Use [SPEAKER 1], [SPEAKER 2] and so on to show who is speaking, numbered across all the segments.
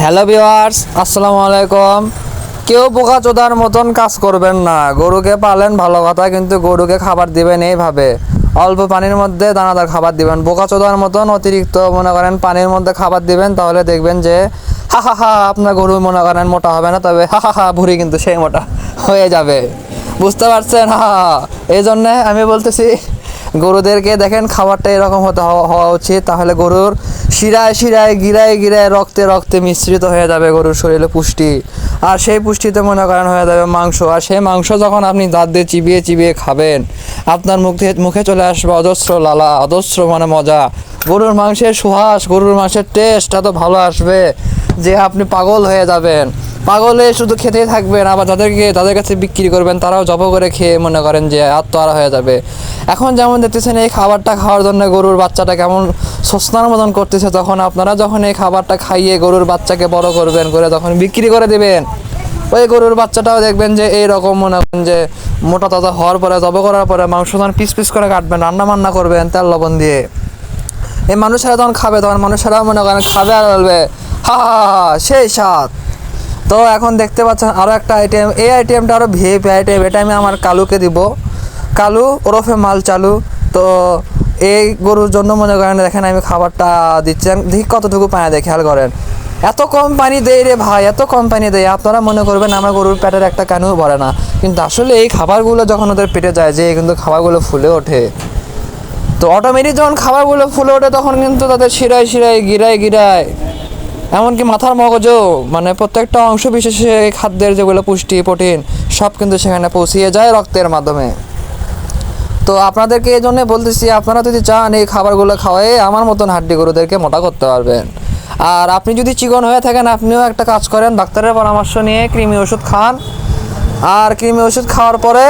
[SPEAKER 1] Hello viewers আসসালামু আলাইকুম। কেউ বোকা চোদার মতন কাজ করবেন না। গরুকে পালেন ভালো কথা, কিন্তু গরুকে খাবার দিবেন এইভাবে। অল্প পানির মধ্যে দানাদার খাবার দিবেন। বোকা চোদার মতন অতিরিক্ত মনে করেন পানির মধ্যে খাবার দিবেন, তাহলে দেখবেন যে, হা হা হা, আপনার গরু মনে করেন মোটা হবে না। তবে, হা হা হা ভুড়ি কিন্তু সেই মোটা হয়ে যাবে। বুঝতে পারছেন? হা হা হা। এই জন্যে আমি বলতেছি গরুদেরকে দেখেন খাবারটা এরকম হতে হওয়া- উচিত, তাহলে গরুর শিরায় শিরায় গিরায় গিরায় রক্তে রক্তে মিশ্রিত হয়ে যাবে গরুর শরীরে পুষ্টি। আর সেই পুষ্টিতে মনে করেন হয়ে যাবে মাংস। আর সেই মাংস যখন আপনি দাঁত দিয়ে চিবিয়ে চিবিয়ে খাবেন, আপনার মুখে মুখে চলে আসবে অজস্র লালা, অজস্র মানে মজা। গরুর মাংসের সুহাস, গরুর মাংসের টেস্ট এত ভালো আসবে। যে আপনি পাগল হয়ে যাবেন। পাগল শুধু খেতেই থাকবেন আবার যাদেরকে তাদের কাছে বিক্রি করবেন তারাও জব করে খেয়ে মনে করেন যে আত্মহারা হয়ে যাবে। এখন যেমন দেখতেছেন এই খাবারটা খাওয়ার জন্য গরুর বাচ্চাটা কেমন সস্তার মতন করতেছে। তখন আপনারা যখন এই খাবারটা খাইয়ে গরুর বাচ্চাকে বড় করবেন করে তখন বিক্রি করে দেবেন। ওই গরুর বাচ্চাটাও দেখবেন যে এই রকম মনে করেন যে মোটা তাজা হওয়ার পরে জব করার পরে মাংস তখন পিস পিস করে কাটবেন রান্না বান্না করবেন তেল লবণ দিয়ে। এই মানুষেরা যখন খাবে তখন মানুষেরা মনে করেন খাবে আর বলবে হা হা, হা, সেই স্বাদ। তো এখন দেখতে পাচ্ছেন আরও একটা আইটেম এই আইটেমটা আরও ভিএপি আইটেম এটা আমি আমার কালুকে দিব। কালু, ওরফে মাল চালু। তো এই গরুর জন্য মনে করেন, দেখেন আমি খাবারটা দিচ্ছি। দেখি কতটুকু পানি দেয়, খেয়াল করেন। এত কম পানি দেয় রে ভাই, এত কম পানি দেয়। আপনারা মনে করবেন আমার গরুর পেটের একটা কানুও ভরে না। কিন্তু আসলে এই খাবারগুলো যখন ওদের পেটে যায়, যে কিন্তু খাবারগুলো ফুলে ওঠে। তো অটোমেটিক যখন খাবারগুলো ফুলে ওঠে, তখন কিন্তু তাদের শিরায় শিরায় গিরায় গিরায় এমনকি মাথার মগজও মানে প্রত্যেকটা অংশ বিশেষে খাদ্যের যেগুলো পুষ্টি, প্রোটিন, সব কিন্তু সেখানে পৌঁছিয়ে যায় রক্তের মাধ্যমে। তো আপনাদেরকে এই জন্যে বলতেছি, আপনারা যদি চান এই খাবারগুলো খাওয়াই আমার মতন হাড্ডি গরুদেরকে মোটা করতে পারবেন। আর আপনি যদি চিকন হয়ে থাকেন, আপনিও একটা কাজ করেন, ডাক্তারের পরামর্শ নিয়ে কৃমি ওষুধ খান। আর কৃমি ওষুধ খাওয়ার পরে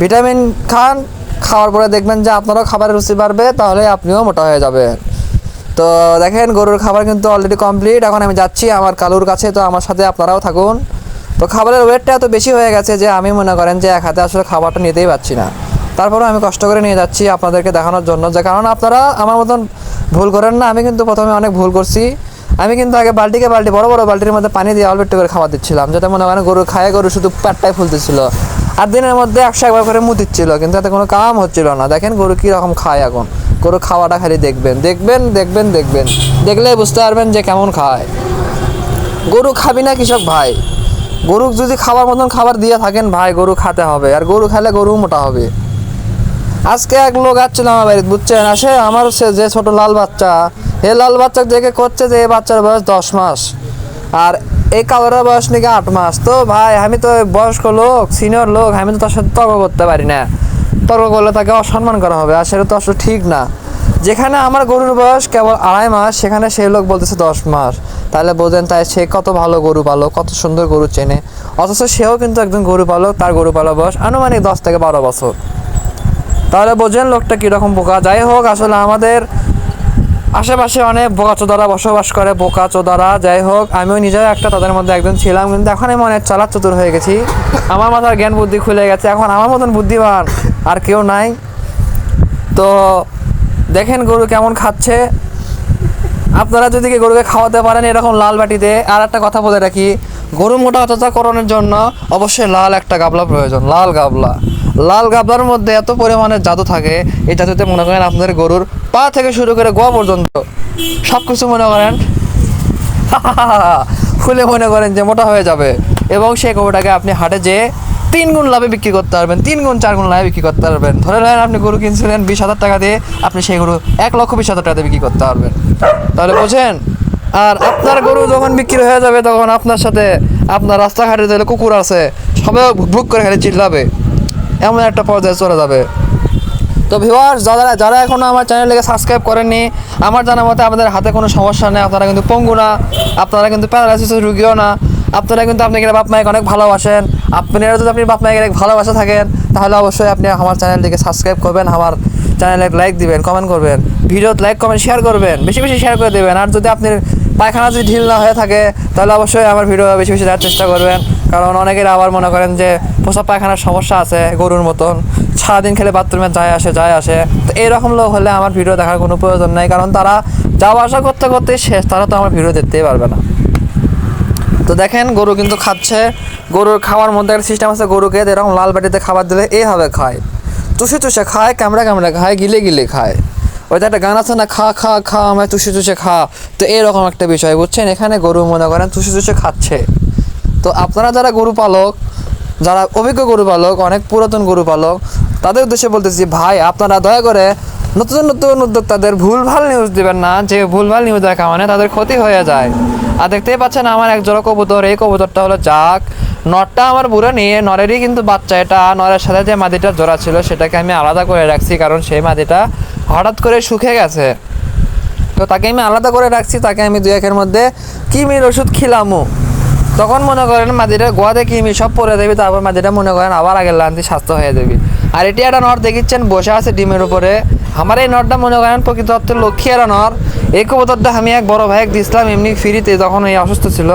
[SPEAKER 1] ভিটামিন খান, খাওয়ার পরে দেখবেন যে আপনারও খাবারের রুচি বাড়বে, তাহলে আপনিও মোটা হয়ে যাবেন। তো দেখেন, গরুর খাবার কিন্তু অলরেডি কমপ্লিট এখন আমি যাচ্ছি আমার কালুর কাছে, তো আমার সাথে আপনারাও থাকুন। তো খাবারের ওয়েটটা এত বেশি হয়ে গেছে যে আমি মনে করেন যে এক হাতে আসলে খাবারটা নিতেই পারছি না। তারপরেও আমি কষ্ট করে নিয়ে যাচ্ছি আপনাদেরকে দেখানোর জন্য। যে কারণ আপনারা আমার মতন ভুল করেন না, আমি কিন্তু প্রথমে অনেক ভুল করছি। আমি কিন্তু আগে বালতিকে বালতি বড় বড় বালতির মধ্যে পানি দিয়ে অল্প একটু করে খাবার দিচ্ছিলাম, যাতে মনে করেন গরু খায়, গরু শুধু পেটটাই ফুলতেছিল। আর দিনের মধ্যে একশো একবার করে মুখ দিচ্ছিল কিন্তু এতে কোনো কাম হচ্ছিল না। দেখেন গরু কীরকম খায় এখন। গরু খাওয়াটা খালি দেখবেন দেখবেন দেখবেন দেখবেন। দেখলে বুঝতে পারবেন যে কেমন খায়। গরু খাবি না কৃষক ভাই? গরু যদি খাবার মতন খাবার দিয়ে থাকেন ভাই, গরু খাতে হবে। আর গরু খেলে গরু মোটা হবে। আজকে এক লোক আসছিল আমার বাড়িতে, বুঝছেন? আসে আমার যে ছোট লাল বাচ্চা, এ লাল বাচ্চা দেখে করছে যে এই বাচ্চার বয়স দশ মাস। আর এই কালোরের বয়স নাকি আট মাস। তো ভাই, আমি তো বয়স্ক লোক সিনিয়র লোক, আমি তো তার সাথে তর্ক করতে পারি না। তর্ক করলে তাকে অসম্মান করা হবে, আর সেটা তো আসলে ঠিক না। যেখানে আমার গরুর বয়স কেবল আড়াই মাস, সেখানে সেই লোক বলতেছে দশ মাস। তাহলে বোঝেন তাই সে কত ভালো গরু পালক, কত সুন্দর গরু চেনে। অথচ সেও কিন্তু একজন গরু পালক, তার গরু পালক বয়স আনুমানিক দশ থেকে বারো বছর। তাহলে বোঝেন লোকটা কীরকম বোকা। যাই হোক, আসলে আমাদের আশেপাশে অনেক বোকা চোদারা বসবাস করে, বোকা চোদারা। যাই হোক, আমিও নিজেও একটা তাদের মধ্যে একজন ছিলাম, কিন্তু এখন আমি অনেক চালাক চতুর হয়ে গেছি। আমার মাথার জ্ঞান বুদ্ধি খুলে গেছে। এখন আমার মতন বুদ্ধিমান আর কেউ নাই। তো দেখেন গরু কেমন খাচ্ছে। আপনারা যদি গরুকে খাওয়াতে পারেন এরকম লাল বাটিতে। আর একটা কথা বলে রাখি, গরু মোটা করণের জন্য অবশ্যই লাল একটা গাবলা প্রয়োজন, লাল গাবলা। লাল গাবলার মধ্যে এত পরিমাণে জাদু থাকে, এই জাদুতে মনে করেন আপনাদের গরুর পা থেকে শুরু করে গোয়া পর্যন্ত সব কিছু মনে করেন খুলে মনে করেন যে মোটা হয়ে যাবে। এবং সেই গরুটাকে আপনি হাটে যেয়ে তিন গুণ লাভে বিক্রি করতে পারবেন, তিন গুণ চার গুণ লাভে বিক্রি করতে পারবেন। ধরে নেন আপনি গরু কিনছিলেন বিশ হাজার টাকা দিয়ে, আপনি সেই গরু এক লক্ষ বিশ হাজার টাকা বিক্রি করতে পারবেন। তাহলে বোঝেন? আর আপনার গরু যখন বিক্রি হয়ে যাবে, তখন আপনার সাথে আপনার রাস্তাঘাটে যে কুকুর আছে সবাই ভুক করে খালি চিল্লাবে। এমন একটা পর্যায়ে চলে যাবে। তো ভিউয়ার্স যারা যারা এখনও আমার চ্যানেলটাকে সাবস্ক্রাইব করেননি, আমার জানা মতে আপনাদের হাতে কোনো সমস্যা নেই, আপনারা কিন্তু পঙ্গু না, আপনারা কিন্তু প্যারালাইসিসের রুগীও না, আপনারা কিন্তু আপনাকে বাপ মায়ের অনেক ভালোবাসেন আপনারা যদি আপনি বাপ মায়ের ভালোবাসা থাকেন, তাহলে অবশ্যই আপনি আমার চ্যানেলটিকে সাবস্ক্রাইব করবেন, আমার চ্যানেলে লাইক দিবেন কমেন্ট করবেন ভিডিওতে লাইক কমেন্ট শেয়ার করবেন, বেশি বেশি শেয়ার করে দেবেন। আর যদি আপনি পায়খানা যদি ঢিল না হয়ে থাকে, তাহলে অবশ্যই আমার ভিডিও বেশি বেশি দেওয়ার চেষ্টা করবেন। কারণ অনেকের আবার মনে করেন যে প্রসাব পায়খানার সমস্যা আছে গরুর মতন। সারাদিন খেলে বাথরুমে যায় আসে যায় আসে। তো এইরকম লোক হলে আমার ভিডিও দেখার কোনো প্রয়োজন নাই, কারণ তারা যাওয়া আসা করতে করতে শেষ, তারা তো আমার ভিডিও দেখতেই পারবে না। তো দেখেন, গরু কিন্তু খাচ্ছে। গরুর খাওয়ার মধ্যে একটা সিস্টেম আছে, গরুকে এরকম লাল বাটিতে খাবার দিলে এইভাবে খায়। চুষে চুষে খায় কামড়া কামড়া খায়, গিলে গিলে খায়। ওইটা একটা গান আছে না, খা খা খা আমায় চুষে চুষে খা। তো এরকম একটা বিষয়, বুঝছেন? এখানে গরু মনে করেন চুষে চুষে খাচ্ছে। তো আপনারা যারা গরু পালক, যারা অভিজ্ঞ গরু পালক, অনেক পুরাতন গরু পালক, তাদের উদ্দেশ্যে বলতেছি, ভাই, আপনারা দয়া করে নতুন নতুন উদ্যোক্তাদের ভুলভাল নিউজ দেবেন না, যে ভুলভাল নিউজ দেখা মানে তাদের ক্ষতি হয়ে যায়। আর দেখতেই পাচ্ছেন আমার এক জোড়া কবুতর, এই কবুতরটা হলো জাক। নরটা আমার বুড়ো নিয়ে, নরেরই কিন্তু বাচ্চা এটা। নরের সাথে যে মাদিটা জোড়া ছিল, সেটাকে আমি আলাদা করে রাখছি, কারণ সেই মাদিটা হঠাৎ করে শুকে গেছে। তো তাকে আমি আলাদা করে রাখছি, তাকে আমি দু একের মধ্যে কিমির ওষুধ খিলামু। তখন মনে করেন মাদিটা গোয়াতে কিমি সব পরে দেবে, তারপর মাদিটা মনে করেন আবার আগের লান্তি স্বাস্থ্য হয়ে যাবে। আর এটি একটা নর দেখিচ্ছেন? বসে আছে ডিমের উপরে। আমার এই নরটা মনে করেন প্রকৃত অর্থে লক্ষ্মী একটা নর এই কবুতরটা আমি এক বড় ভাইকে দিয়েছিলাম এমনি ফ্রিতে যখন এই অসুস্থ ছিল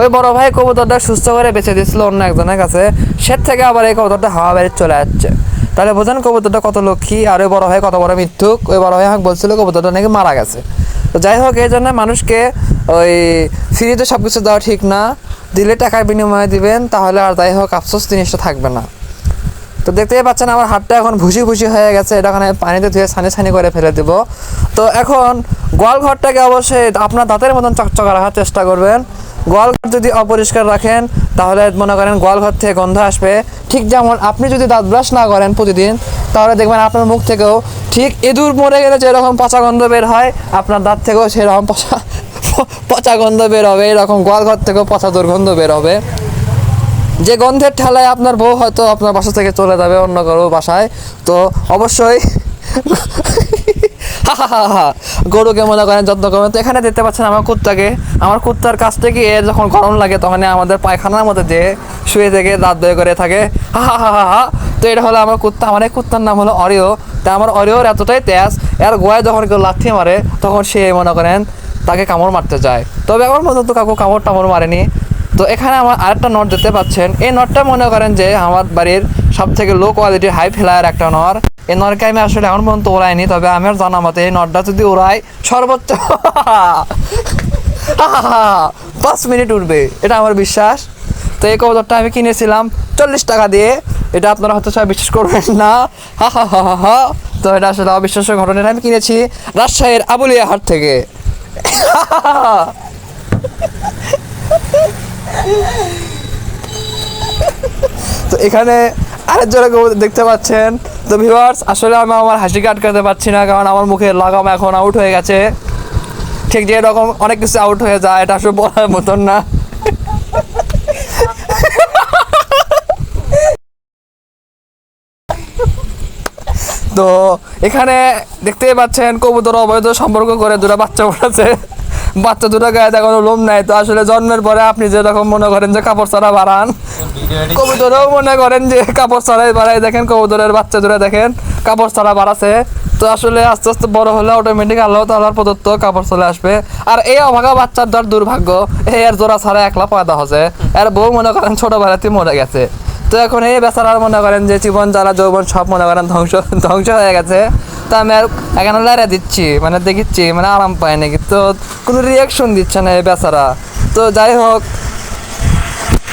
[SPEAKER 1] ওই বড় ভাই কবুতরটা সুস্থ করে বেঁচে দিয়েছিল অন্য একজনের কাছে সে থেকে আবার এই কবুতরটা হাওয়া বাড়ি চলে যাচ্ছে তাহলে বোঝেন কবুতরটা কত লক্ষ্মী আর ওই বড় ভাই কত বড় মৃত্যুক ওই বড় ভাই আমাকে বলছিল কবুতরটা নাকি মারা গেছে তো যাই হোক এই জন্য মানুষকে ওই ফ্রিতে সব কিছু দেওয়া ঠিক না দিলে টাকার বিনিময়ে দিবেন তাহলে আর যাই হোক আফসোস জিনিসটা থাকবে না তো দেখতেই পাচ্ছেন আমার হাতটা এখন ভুসি ভুসি হয়ে গেছে, এটা ওখানে পানিতে ধুয়ে ছানি ছানি করে ফেলে দেবো। তো এখন গোয়াল ঘরটাকে অবশ্যই আপনার দাঁতের মতন চকচকা রাখার চেষ্টা করবেন। গোয়াল ঘর যদি অপরিষ্কার রাখেন, তাহলে মনে করেন গোয়াল ঘর থেকে গন্ধ আসবে। ঠিক যেমন আপনি যদি দাঁত ব্রাশ না করেন প্রতিদিন, তাহলে দেখবেন আপনার মুখ থেকেও ঠিক ইঁদুর মরে গেলে যেরকম পচা গন্ধ বের হয়, আপনার দাঁত থেকেও সেরকম পচা পচা গন্ধ বের হবে। এরকম গোয়াল ঘর থেকেও পচা দুর্গন্ধ বের হবে। যে গন্ধের ঠেলায় আপনার বউ হয়তো আপনার বাসা থেকে চলে যাবে অন্য কারও বাসায়, তো অবশ্যই গরুকে মনে করেন, যত্ন করবেন। তো এখানে দেখতে পাচ্ছেন আমার কুত্তাকে। আমার কুত্তার কাছ থেকে এর যখন গরম লাগে তখন আমাদের পায়খানার মধ্যে যে শুয়ে থেকে দাঁত দয়ে করে থাকে। হা হা হা হা তো এটা হলো আমার কুত্তা। আমার এই কুত্তার নাম হলো অরিও। তা আমার অরিওর এতটাই তেজ, এর গোয়ায় যখন কেউ লাথি মারে, তখন সে মনে করেন তাকে কামড় মারতে যায়। তবে আমার মতো তো কাকু কামড় টামড় মারেনি। তো এখানে আমার আরেকটা নট দেখতে পাচ্ছেন। এই নটটা মনে করেন যে আমার বাড়ির সব থেকে লো কোয়ালিটির হাই ফ্লায়ার একটা নর এই নরকে আমি আসলে এখন পর্যন্ত ওড়াইনি তবে আমার জানা মতে এই নটটা যদি ওড়াই সর্বোচ্চ পাঁচ মিনিট উঠবে এটা আমার বিশ্বাস। তো এই কবুতরটা আমি কিনেছিলাম চল্লিশ টাকা দিয়ে। এটা আপনারা হয়তো সবাই বিশ্বাস করবেন না। হা হা হা হা তো এটা আসলে অবিশ্বাস্য ঘটনাটা আমি কিনেছি রাজশাহীর আবুলিয়া হাট থেকে। তো এখানে আরেক জোড়া দেখতে পাচ্ছেন। তো ভিউয়ার্স আসলে আমি আমার হাসিকে আটকাতে পারছি না, কারণ আমার মুখে লাগাম এখন আউট হয়ে গেছে। ঠিক যে এরকম অনেক কিছু আউট হয়ে যায়, এটা আসলে বলার মতন না। তো এখানে দেখতেই পাচ্ছেন, কবুতর অবৈধ সম্পর্ক করে দুটো বাচ্চা উঠেছে বাচ্চা দুটো গায়ে দেখানো লোম নাই, তো আসলে জন্মের পরে আপনি যেরকম মনে করেন যে কাপড় ছাড়া বাড়ান। কবুতরও মনে করেন যে কাপড় ছাড়াই বাড়াই দেখেন কবুতরের বাচ্চা দুটো দেখেন, কাপড় ছাড়া বাড়াছে। তো আসলে আস্তে আস্তে বড় হলে অটোমেটিক আল্লাহ তাল্লাহর প্রদত্ত কাপড় চলে আসবে। আর এই অভাগা বাচ্চার দর দুর্ভাগ্য এর জোড়া ছাড়া একলা পয়দা হচ্ছে। এর বউ মনে করেন ছোটবেলাতে মরে গেছে। তো এখন এই বেচারার মনে করেন যে জীবন, জ্বালা, যৌবন সব মনে করেন ধ্বংস ধ্বংস হয়ে গেছে। তো আমি আর এখানে লড়ে দিচ্ছি মানে দেখিচ্ছি মানে আরাম পায় নাকি। তো কোনো রিয়াকশন দিচ্ছে না এই বেচারা। তো যাই হোক,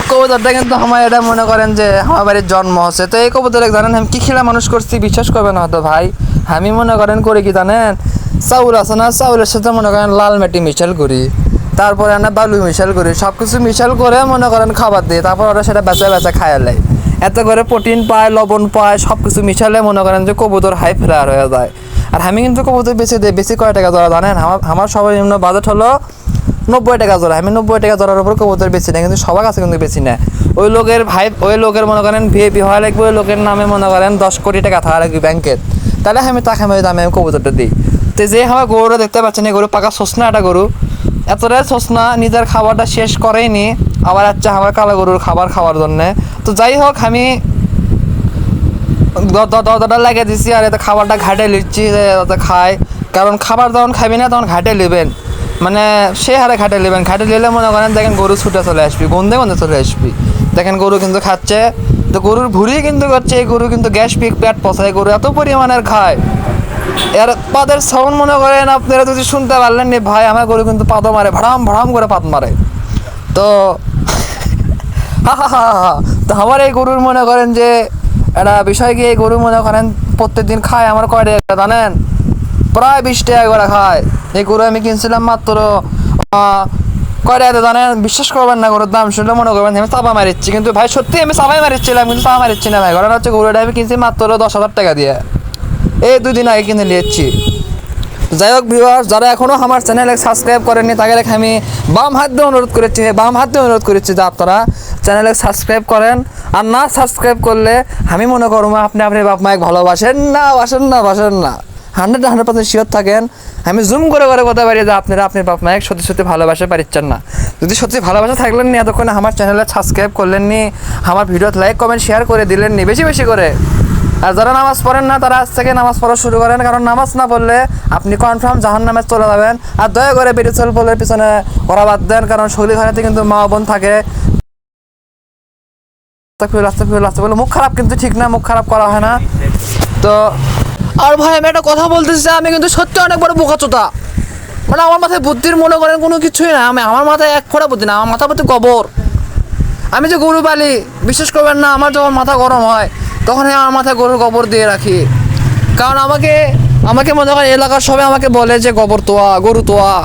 [SPEAKER 1] কবুতরটা কিন্তু আমার এটা মনে করেন যে আমার বাড়ির জন্ম হচ্ছে। তো এই কবুতরে জানেন আমি কি খেলা মানুষ করছি, বিশ্বাস করবেন হয়তো ভাই। আমি মনে করেন করি কি জানেন? চাউল আছে না? চাউলের সাথে মনে করেন লাল মাটি মিশাল করি। তারপরে না বালু মিশাল করি। সব কিছু মিশাল করে মনে করেন খাবার দিই, তারপর ওরা সেটা বেচা বেচা খায় লাই এত করে প্রোটিন পায়, লবণ পায় সব কিছু মিশালে মনে করেন যে কবুতর হাই ফ্লায়ার হয়ে যায়। আর আমি কিন্তু কবুতর বেশি দিই, বেশি কয় টাকা জোড়া জানেন? আমার আমার সর্বনিম্ন বাজেট হলো নব্বই টাকা জোড়া। আমি নব্বই টাকা জোড়ার উপর কবুতর বেশি না, কিন্তু সবার কাছে কিন্তু বেশি না। ওই লোকের ভাই, ওই লোকের মনে করেন ভিএপি হওয়া লাগবে, ওই লোকের নামে মনে করেন দশ কোটি টাকা থাকা লাগবে ব্যাংকের তাহলে আমি তাকে আমি দামে আমি কবুতরটা দিই। তো যে আমার গরুটা দেখতে পাচ্ছেন, এই গরু পাকা সসনা একটা গরু। এতটাই সসনা নিজের খাবারটা শেষ করেইনি আবার আচ্ছা আমার কালো গরুর খাবার খাওয়ার জন্যে। তো যাই হোক, আমি দরদাটা লাগিয়ে দিচ্ছি আর এতে খাবারটা ঘাটে যাতে খায়। কারণ খাবার যখন খাবি না, তখন ঘাটে নেবেন মানে সে হারে ঘাটে নেবেন ঘাটে নিলে মনে করেন, দেখেন গরু ছুটে চলে আসবি, গন্ধে গন্ধে চলে আসবি। দেখেন গরু কিন্তু খাচ্ছে। তো গরুর ভুড়ি কিন্তু করছে, এই গরু কিন্তু গ্যাস পিক পেট পচায়, গরু এত পরিমাণের খায়। এর পাদের সাউন্ড মনে করেন আপনারা যদি শুনতে পারলেন নি ভাই আমার গরু কিন্তু পাদও মারে ভাড়াম ভাড়াম করে পাত মারে। তো। তো আমার এই গরুর মনে করেন যে, একটা বিষয় কি, এই গরু মনে করেন প্রত্যেকদিন খায় আমার কয় জানেন? প্রায় বিশ টাকা করে খায়। এই গরু আমি কিনছিলাম মাত্র কয় জানেন? বিশ্বাস করবেন না গরুর দাম শুনলে মনে করবেন আমি চাপা মারিচ্ছি। কিন্তু ভাই, সত্যি আমি চাপাই মারিচ্ছিলাম, কিন্তু চাপা মারিচ্ছি না ভাই। ঘটনা হচ্ছে গরুটা আমি কিনছি মাত্র দশ হাজার টাকা দিয়ে। এই দুই দিন আগে কিনে নিয়েছি। যাই হোক ভিউয়ার যারা এখনও আমার চ্যানেলে সাবস্ক্রাইব করেননি, তাকে রেখে আমি বাম হাত দিয়ে অনুরোধ করেছি বাম হাত দিয়ে অনুরোধ করেছি যে আপনারা চ্যানেলে সাবস্ক্রাইব করেন। আর না সাবস্ক্রাইব করলে আমি মনে করব আপনি আপনি বাপ মায়ের ভালোবাসেন না, বাসেন না বাসেন না। হান্ড্রেড হান্ড্রেড পার্সেন্ট শিওর থাকেন। আমি জুম করে করে কথা পারি যে আপনারা আপনি বাপ মায়ের সত্যি সত্যি ভালোবাসা পারিচ্ছেন না। যদি সত্যি ভালোবাসা থাকলেন নি, এতক্ষণ আমার চ্যানেলে সাবস্ক্রাইব করলেন নি, আমার ভিডিওতে লাইক কমেন্ট শেয়ার করে দিলেন নি, বেশি বেশি করে। আর যারা নামাজ পড়েন না, তারা আজ থেকে নামাজ পড়া শুরু করেন। কারণ নামাজ না পড়লে আপনি কনফার্ম জাহান নামে চলে যাবেন। আর দয়া করে বেরিচল পোলের পিছনে করা বাদ দেন, কারণ শৈলী ঘরেতে কিন্তু মা বোন থাকে। মুখ খারাপ কিন্তু ঠিক না, মুখ খারাপ করা হয় না। তো আর ভাই, আমি একটা কথা বলতেছি যে, আমি কিন্তু সত্যি অনেক বড় বোকাচোতা মানে আমার মাথায় বুদ্ধির মনে করেন কোনো কিছুই না আমি আমার মাথায় এক ফোঁটা বুদ্ধি না আমার মাথা প্রতি গোবর আমি যে গরু পালি বিশ্বাস করবেন না, আমার যখন মাথা গরম হয় তখন আমার মাথায় গরুর গোবর দিয়ে রাখি। কারণ আমাকে আমাকে মনে করেন এলাকার সবাই আমাকে বলে যে গোবর তোয়া, গরু তোয়া।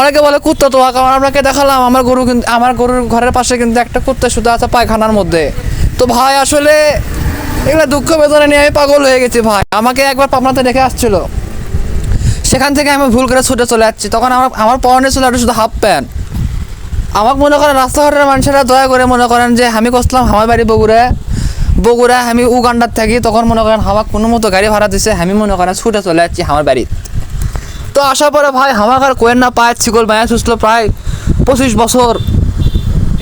[SPEAKER 1] অনেকে বলে কুত্তা তোয়া, কারণ আপনাকে দেখালাম, আমার গরু কিন্তু, আমার গরুর ঘরের পাশে কিন্তু একটা কুত্তা শুধু আছে পায়খানার মধ্যে। তো ভাই, আসলে এগুলো দুঃখ বেদনা নিয়ে আমি পাগল হয়ে গেছি ভাই। আমাকে একবার পাবনাতে রেখে আসছিল। সেখান থেকে আমি ভুল করে ছুটে চলে যাচ্ছি। তখন আমার আমার পরনে ছিল একটা শুধু হাফ প্যান্ট আমাকে মনে করেন রাস্তাঘাটের মানুষেরা দয়া করে মনে করেন যে আমি করছিলাম আমার বাড়ি বগুড়ায়। বগুড়ায় আমি উগান্ডার থাকি, তখন মনে করেন আমার কোনো মতো গাড়ি ভাড়া দিছে, আমি মনে করেন ছুটে চলে যাচ্ছি আমার বাড়ি তো আসার পরে ভাই আমার আর কোয়েন না পায়, ছিগল মায়া সুস্থ প্রায় পঁচিশ বছর।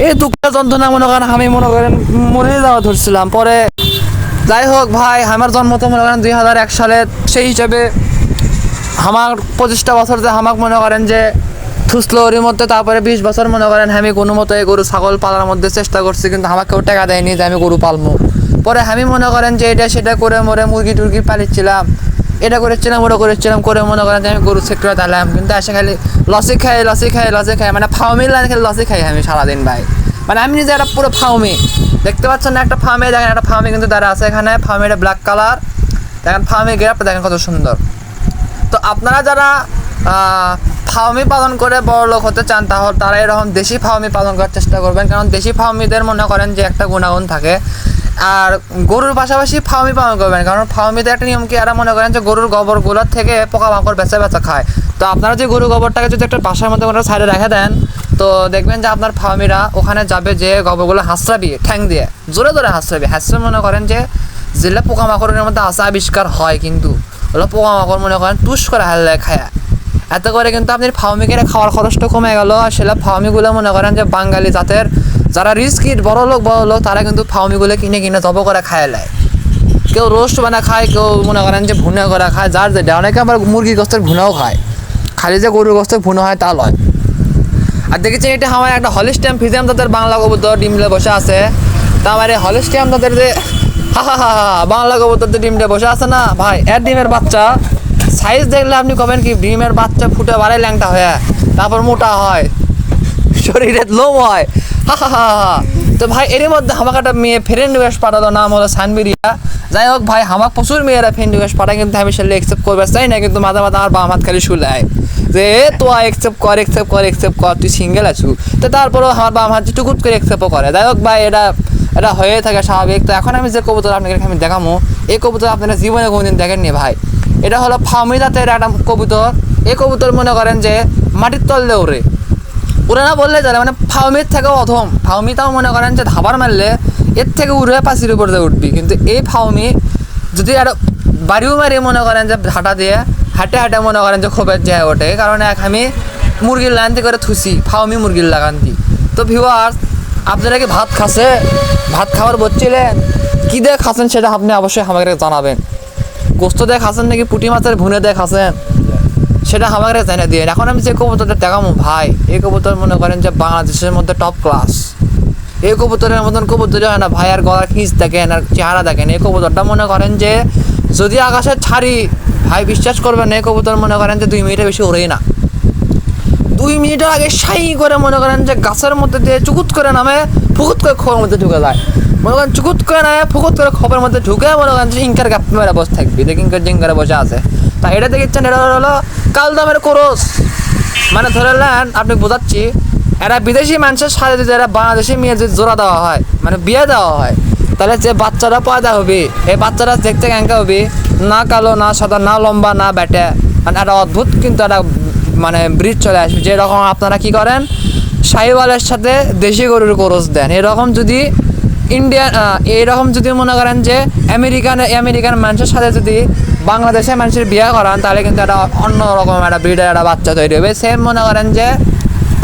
[SPEAKER 1] এই দুঃখটা যন্ত্রণা মনে করেন, আমি মনে করেন মরে যাওয়া ধরছিলাম। পরে যাই হোক ভাই, আমার জন্ম তো মনে করেন দুই হাজার এক সালে, সেই হিসাবে আমার পঁচিশটা বছর যে আমাকে মনে করেন যে থুসলো ওর মধ্যে, তারপরে বিশ বছর মনে করেন আমি কোনো মতো এই গরু, ছাগল পালার মধ্যে চেষ্টা করছি, কিন্তু আমাকে কেউ টাকা দেয়নি যে আমি গরু পালবো পরে আমি মনে করেন যে এটা সেটা করে মরে মুরগি টুরগি পালিচ্ছিলাম এটা করেছিলাম, ওটা করেছিলাম, করে মনে করেন যে আমি গরু সেক্টরে দাঁড়ালাম। কিন্তু এসে খালি লসে খাই লসে খাই লসে খাই মানে ফাউমি লাইন খালি লসে খাই আমি সারাদিন ভাই। মানে আমি নিজে একটা পুরো ফাউমি। দেখতে পাচ্ছেন না, একটা ফার্মে দেখেন একটা ফার্মে কিন্তু দাঁড়া আছে এখানে ফার্মের ব্ল্যাক কালার দেখেন ফার্মে গ্রাফটা দেখেন কত সুন্দর। তো আপনারা যারা ফার্মি পালন করে বড় লোক হতে চান, তাহলে তারা এরকম দেশি ফার্মি পালন করার চেষ্টা করবেন। কারণ দেশি ফার্মিদের মনে করেন যে একটা গুণাগুণ থাকে। আর গরুর পাশাপাশি ফার্মি পালন করবেন কারণ ফার্মিদের একটা নিয়ম কি, এরা মনে করেন যে গরুর গোবরগুলোর থেকে পোকামাকড় বেচা বেচা খায়। তো আপনারা যে গরু গোবরটাকে যদি একটা বাসার মধ্যে কোনো সাইডে রেখে দেন, তো দেখবেন যে আপনার ফার্মিরা ওখানে যাবে যে গোবরগুলো হাসরাবি, ঠ্যাং দিয়ে, জোরে জোরে হাসরাবি। হাসরে মনে করেন যে, যেগুলো পোকামাকড়ের মধ্যে আসা আবিষ্কার হয় কিন্তু, ওগুলো পোকামাকড় মনে করেন টুস করে হাল্লায় খায়। এত করে কিন্তু আপনি ফাউমি কিনে খাওয়ার খরচটা কমে গেল, আর সেটা ফাউমিগুলো মনে করেন যে বাঙালি জাতের যারা রিস্কিট বড় লোক বড় লোক, তারা কিন্তু ফাউমিগুলো কিনে কিনে জব করে খায় নেয় কেউ রোস্ট বানা খায়, কেউ মনে করেন যে ভুনে করে খায়, যার যেটা অনেকে আবার মুরগি গোস্তের ভুনাও খায়। খালি যে গরুর গোস্তের ভুনো হয় তা লয়। আর দেখেছি এটা আমার একটা হলিস্টিয়াম ফিজিয়াম তাদের বাংলা কবুতর ডিমলে বসে আছে। তা আমার এই হলিস্টিয়াম তাদের যে হা হা হা হা, বাংলা কবুতর যে ডিমলে বসে আছে না, ভাই, এর ডিমের বাচ্চা। সাইজ দেখলে আপনি কবেন কি, ডিমের বাচ্চা ফুটে বাড়াই ল্যাংটা হয়ে। তারপর মোটা হয়। শরীরে লোম হয়। তো ভাই এর মধ্যে আমাকে একটা মেয়ে ফ্রেন্ড রিকোয়েস্ট পাঠালো, নাম হলো সানবিরিয়া। যাই হোক ভাই আমার প্রচুর মেয়েরা ফ্রেন্ড রিকোয়েস্ট পাঠায়, কিন্তু আমি সেটা একসেপ্ট করবে চাই না, কিন্তু মাঝে মাঝে আমার বাম হাত খালি শুলায়। যে তো একসেপ্ট কর একসেপ্ট কর একসেপ্ট কর, তুই সিঙ্গেল আছু? তো তারপরেও আমার বাম হাত টুকুট করে একসেপ্টও করে। যাই হোক ভাই, এটা এটা হয়ে থাকে স্বাভাবিক। তো এখন আমি যে কবুতর আপনাকে আমি দেখামো, এই কবুতর আপনারা জীবনে কোনোদিন দেখেননি ভাই। এটা হলো ফার্মি জাতের একটা কবুতর। এই কবুতর মনে করেন যে মাটির তললে ওরে না বললে জানে মানে ফাউমির থেকেও অধম ফাউমিটাও মনে করেন যে ধাবার মারলে এর থেকে উড়ে পাশির উপর দিয়ে উঠবি। কিন্তু এই ফাউমি যদি একটা বাড়িও মারি মনে করেন যে হাঁটা দিয়ে, হাঁটে হাঁটে মনে করেন যে খোপের যায় ওঠে, কারণ এক আমি মুরগির লাইনতে করে থুসি ফাউমি মুরগির লাগান্তি। তো ভিউয়ার্স আপনারা কি ভাত খাসে? ভাত খাবার বলছিলেন কী দিয়ে খাচ্ছেন সেটা আপনি অবশ্যই আমাকে জানাবেন। গোস্ত দিয়ে খাচ্ছেন নাকি পুঁটি মাছের ভুনে দিয়ে খাচ্ছেন সেটা আমাকে জানিয়ে দিয়ে। এখন আমি যে কবুতরটা দেখাবো ভাই, এই কবুতর মনে করেন যে বাংলাদেশের মধ্যে টপ ক্লাস এই কবুতরের মতন কবুতরই হয় না ভাই, আর গলার খিঁচ দেখেন, আর চেহারা দেখেন। এই কবুতরটা মনে করেন যে যদি আকাশে ছাড়ি, ভাই বিশ্বাস করবেন, এই কবুতর মনে করেন যে দুই মিনিটের বেশি ওড়েই না। দুই মিনিটের আগে সাই করে মনে করেন যে গাছের মধ্যে দিয়ে চুকুত করে নামে, ফুকুত করে খোপের মধ্যে ঢুকে যায়। মনে করেন চুকুত করে নামে, ফুকুত করে খোপের মধ্যে ঢুকে মনে করেন যে ইঙ্কার গাপ মেরে বসে থাকবি। দেখি ইঙ্কার জিঙ্কারে বসে আছে। তা এটা দেখেছেন এটা হলো কালদামের কোরস। মানে ধরে নেন, আপনি বোঝাচ্ছি, এরা বিদেশি মানুষের সাথে যদি এরা বাংলাদেশি মেয়ে যদি জোড়া দেওয়া হয় মানে বিয়ে দেওয়া হয়, তাহলে যে বাচ্চারা পয়দা হবে, এই বাচ্চারা দেখতে ক্যাঙ্কা হবে, না কালো, না সাদা, না লম্বা, না ব্যাটে মানে একটা অদ্ভুত কিন্তু একটা মানে ব্রিজ চলে আসবে। যেরকম আপনারা কি করেন, সাহিওয়ালের সাথে দেশি গরুর কোরস দেন। এরকম যদি ইন্ডিয়ান এইরকম যদি মনে করেন যে আমেরিকান আমেরিকান মানুষের সাথে যদি বাংলাদেশের মানুষের বিয়ে করান, তাহলে কিন্তু একটা অন্যরকম একটা ব্রিডের একটা বাচ্চা তৈরি হবে। সেম মনে করেন যে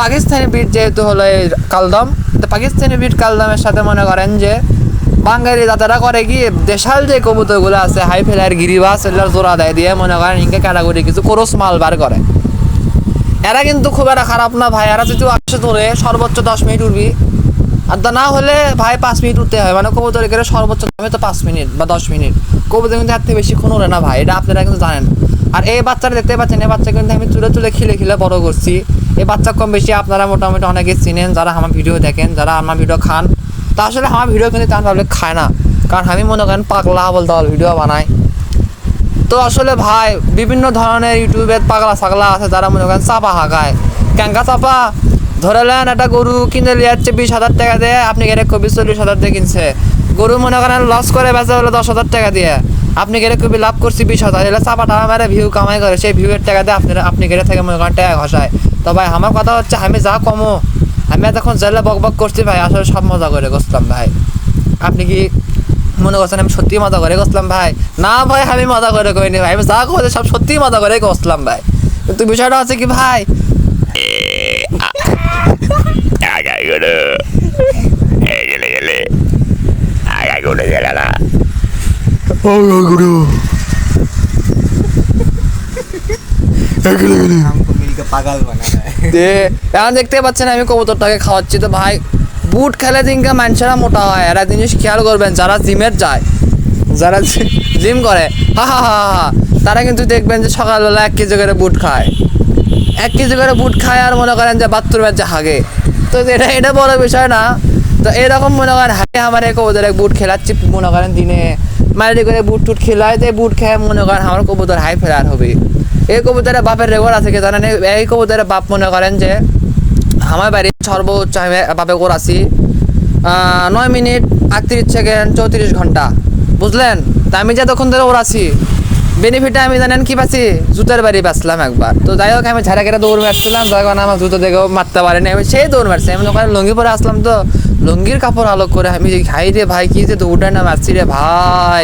[SPEAKER 1] পাকিস্তানি ব্রিড যেহেতু হলো এই কালদম, তো পাকিস্তানি ব্রিড কালদমের সাথে মনে করেন যে বাঙালি দাদারা করে কি, দেশাল যে কবুতরগুলো আছে হাই ফেলার গিরিবাস, এগুলোর জোড়া দেয় দিয়ে মনে করেন ইনকে ক্যাটাগরি কিছু কোরস মাল বার করে। এরা কিন্তু খুব একটা খারাপ না ভাই, এরা যদি আসে ধরে সর্বোচ্চ দশ মিনিট উঠবি আর না হলে ভাই পাঁচ মিনিট উঠতে হয়। মানে কবুতর করে সর্বোচ্চ দামে তো পাঁচ মিনিট বা দশ মিনিট। কবুতর কিন্তু এর থেকে বেশিক্ষণ ওড়ে না ভাই, এটা আপনারা কিন্তু জানেন। আর এই বাচ্চাটা দেখতে পাচ্ছেন, এই বাচ্চা কিন্তু আমি তুলে তুলে খিলে খিলে বড় করছি। এই বাচ্চা কম বেশি আপনারা মোটামুটি অনেকে চিনেন, যারা আমার ভিডিও দেখেন, যারা আমার ভিডিও খান। তা আসলে আমার ভিডিও কিন্তু তেমন পাবলিক খায় না। কারণ আমি মনে করেন পাগলা বলতে ভিডিও বানাই। তো আসলে ভাই, বিভিন্ন ধরনের ইউটিউবে পাগলা ছাগলা আছে, যারা মনে করেন চাপা হাঁকায়। ক্যাঙ্কা চাপা? ধরে নেন একটা গরু কিনে নিয়ে যাচ্ছে বিশ হাজার টাকা দিয়ে, আপনি গেলে কবি চল্লিশ হাজার দিয়ে কিনছে। গরু মনে করেন লস করে বেচা হলো দশ হাজার টাকা দিয়ে। আপনি গেলে কবি লাভ করছি বিশ হাজার, এলে চাপা টাকা মেরে ভিউ কামাই করে, সেই ভিউয়ের টাকা দিয়ে আপনি আপনি গেলে থেকে মনে করেন টাকা ঘষায়। তো ভাই, আমার কথা হচ্ছে আমি যা কমো, আমি এতক্ষণ জেলে বক বক করছি ভাই, আসলে সব মজা করে করতাম ভাই। আপনি কি মনে করছেন আমি সত্যি মজা করে গেছিলাম ভাই? না ভাই, আমি মজা করে করিনি ভাই, আমি যা করছি সব সত্যি মজা করে গেছিলাম ভাই। কিন্তু বিষয়টা হচ্ছে কি ভাই
[SPEAKER 2] আগায় গেলে না
[SPEAKER 1] দেখতে পাচ্ছেন আমি কবুতরটাকে খাওয়াচ্ছি। তো ভাই বুট খেলে দিনকে মানুষেরা মোটা হয়। এরা জিনিস খেয়াল করবেন যারা জিমের যায় যারা জিম করে হা হা হা হা তারা কিন্তু দেখবেন যে সকালবেলা এক কেজি করে বুট খায়। এক কেজি করে বুট খায় আর মনে করেন যে বাথরুমের যে হাগে। তো এটা এটা বড় বিষয় না। তো এরকম মনে করেন হাগে আমার কবুতর এক বুট খেলাচ্ছি, মনে করেন দিনে মারি করে বুট টুট খেলায় এই বুট খেয়ে মনে করেন আমার কবুতর হাই ফেরার হবে। এই কবুতরের বাপের রেকর্ড আছে কি জানেন? এই- কবুতরের বাপ মনে করেন যে আমার বাড়ি সর্বোচ্চ আমি বাপে করাছি নয় মিনিট আটত্রিশ সেকেন্ড চৌত্রিশ ঘণ্টা। বুঝলেন? তা আমি যতক্ষণ ধরে ওরাছি বেনিফিটে আমি জানেন কি পাচ্ছি? জুতার বাড়ি বাঁচলাম একবার। তো যাই হোক, আমি ঝাড়া কেটে দৌড় মারছিলাম তখন আমার জুতো দেখেও মারতে পারেনি আমি সেই দৌড় মারছি, আমি ওখানে লুঙ্গি পরে আসলাম তো। লুঙ্গির কাপড় আলোক করে আমি ভাই রে ভাই, কি যে দৌড়টা না মারছি রে ভাই?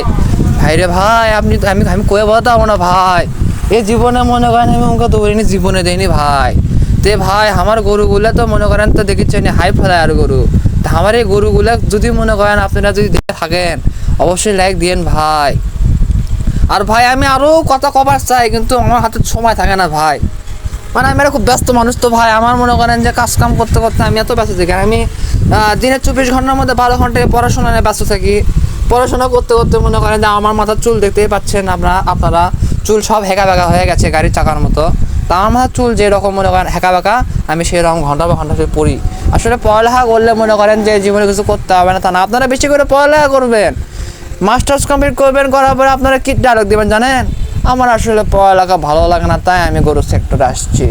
[SPEAKER 1] ভাই রে ভাই, আপনি আমি আমি কয়ে বলতে পারব না ভাই। এ জীবনে মনে করেন আমি ওকে দৌড়িনি, জীবনে দেয়নি ভাই। তে ভাই, আমার গরুগুলো তো মনে করেন তো দেখেছেন হাই ফেলায় আর গরু আমার এই গরুগুলো যদি মনে করেন আপনারা যদি থাকেন, অবশ্যই লাইক দিয়েন ভাই। আর ভাই, আমি আরও কথা কবার চাই, কিন্তু আমার হাতে সময় থাকে না ভাই। মানে আমি খুব ব্যস্ত মানুষ তো ভাই, আমার মনে করেন যে কাজ কাম করতে করতে আমি এত ব্যস্ত থাকি। আমি দিনের চব্বিশ ঘণ্টার মধ্যে বারো ঘন্টায় পড়াশোনা নিয়ে ব্যস্ত থাকি। পড়াশোনা করতে করতে মনে করেন যে আমার মাথার চুল দেখতেই পাচ্ছেন আপনারা আপনারা, চুল সব হেঁকা বেঁকা হয়ে গেছে গাড়ির চাকার মতো। তা আমার মাথার চুল যেরকম মনে করেন হেঁকা বেঁকা, আমি সেই রকম ঘণ্টা বা ঘণ্টা পড়ি। আসলে পড়ালেখা করলে মনে করেন যে জীবনে কিছু করতে হবে না তা না, আপনারা বেশি করে পড়ালেখা করবেন। মাস্টার্স কমপ্লিট করবেন করার পরে আপনারা কী ডায়লগ দেবেন জানেন? আমার আসলে পড়ালেখা ভালো লাগে না তাই আমি গরুর সেক্টরে আসছি।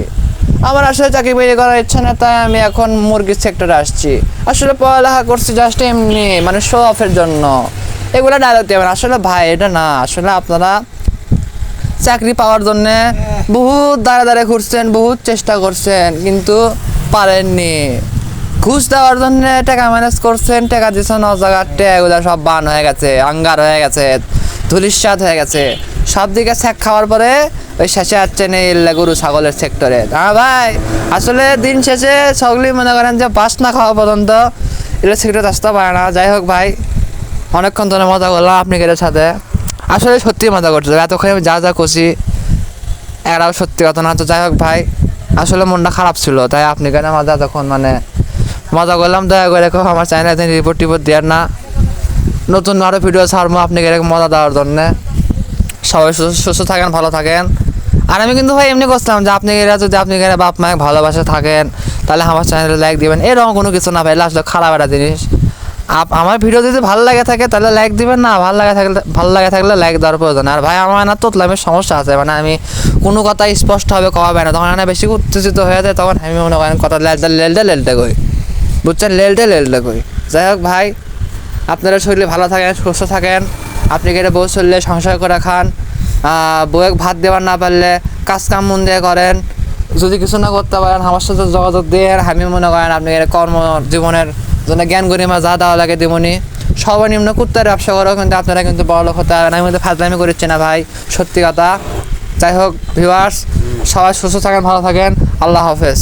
[SPEAKER 1] আমার আসলে চাকরি বাকরি করার ইচ্ছা না তাই আমি এখন মুরগির সেক্টরে আসছি। আসলে পড়ালেখা করছি জাস্ট এমনি মানে শো অফের জন্য। এগুলো ডায়লগ দেবেন আসলে ভাই এটা না আসলে আপনারা চাকরি পাওয়ার জন্য বহুত দাঁড়ে দাঁড়ে ঘুরছেন বহুত চেষ্টা করছেন কিন্তু পারেননি। ঘুষ দেওয়ার জন্য টাকা ম্যানেজ করছেন, টাকা দিচ্ছেন অজাগার এগুলো সব বান হয়ে গেছে, আঙ্গার হয়ে গেছে ধুলিস্বাদ হয়ে গেছে। সব দিকে ছ্যাক খাওয়ার পরে ওই শেষে আসছেন এই গরু ছাগলের সেক্টরে হ্যাঁ ভাই, আসলে দিন শেষে সকলেই মনে করেন যে বাস না খাওয়া পর্যন্ত এগুলো সেক্টরে আসতে পারে না। যাই হোক ভাই, অনেকক্ষণ ধরে মজা করলাম আপনি গেলে সাথে। আসলে সত্যি মজা করছে, এতক্ষণ আমি যা যা করছি, এরাও সত্যি কথা না। তো যাই হোক ভাই, আসলে মনটা খারাপ ছিল, তাই আপনি কেন মজা তখন মানে মজা করলাম, দয়া করে কেউ আমার চ্যানেলে রিপোর্ট টিপোর্ট দেওয়ার না। নতুন আরও ভিডিও ছাড়বো আপনি এরকম মজা দেওয়ার জন্যে। সবাই সুস্থ থাকেন, ভালো থাকেন। আর আমি কিন্তু ভাই এমনি করছিলাম যে আপনি এরা যদি আপনি এরা বাপ মায়ের ভালোবাসা থাকেন, তাহলে আমার চ্যানেলে লাইক দিবেন। এরকম কোনো কিছু না ভাই আসলে খারাপ একটা জিনিস। আপ- আমার ভিডিও যদি ভালো লাগে থাকে, তাহলে লাইক দিবেন না। ভালো লাগে থাকলে, ভালো লাগে থাকলে লাইক দেওয়ার প্রয়োজন। আর ভাই, আমার না তোতলামের সমস্যা আছে। মানে আমি কোনো কথা স্পষ্টভাবে কওয়াবে না। তখন না বেশি উত্তেজিত হয়ে যায় তখন আমি মনে করেন কথা লেলটা লেলটা লেলটা কই। বুঝছেন? লেলটা লেলটা কই যাই হোক ভাই, আপনারা শরীরে ভালো থাকেন, সুস্থ থাকেন। আপনি কেটে বউ চললে সংসার করে খান। বউয়ে ভাত দেওয়ার না পারলে কাজ কাম মন দিয়ে করেন। যদি কিছু না করতে পারেন, আমার সাথে যোগাযোগ দিয়ে আমি মনে করেন আপনি কর্ম জীবনের জন্য জ্ঞান গরিমা যা দেওয়া লাগে দিমনি। সর্বনিম্ন কুত্তার ব্যবসা করো কিন্তু আপনারা কিন্তু বড় লোক হতে পারবেন। আমি কিন্তু ফাজলামি করছি না ভাই, সত্যি কথা। যাই হোক ভিউয়ার্স সবাই সুস্থ থাকেন, ভালো থাকেন। আল্লাহ হাফেজ।